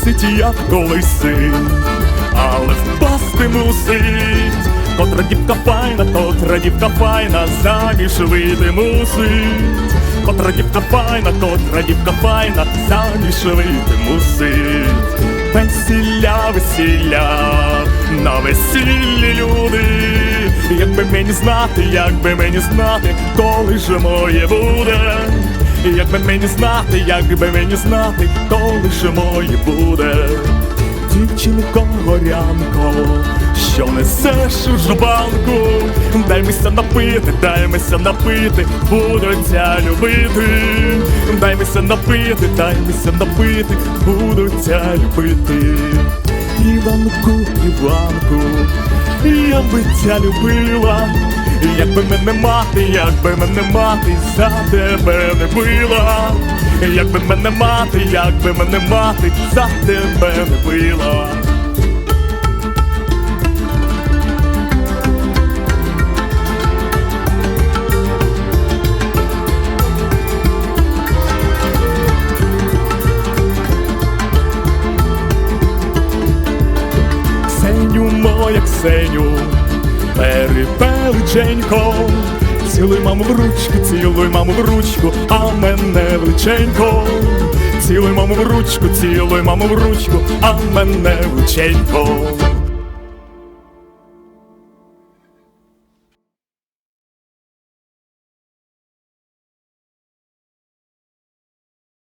просить, як колиси, але впасти мусить. Котра дівка файна, котра дівка файна, заміж вийти мусить. Котра дівка файна, котра дівка файна, заміж вийти мусить. Весілля, весілля, на весіллі люди. Якби мені знати, якби мені знати, коли ж моє буде. Якби мені знати, якби мені знати, коли ж моє буде. Дівчинко горянко, що несеш у жбанку, даймося напити, даймося напити, будуться любити, даймося напити, даймося напити, будуться любити. Іванку, Іванку, я би ця любила, якби мене мати, якби мене мати, за тебе не била, якби мене мати, якби мене мати, за тебе не била. Ксеню, моя Ксеню, перепеличенько, цілуй маму в ручку, цілуй маму в ручку, а мене величенько, цілуй маму в ручку, цілуй маму в ручку, а мене величенько.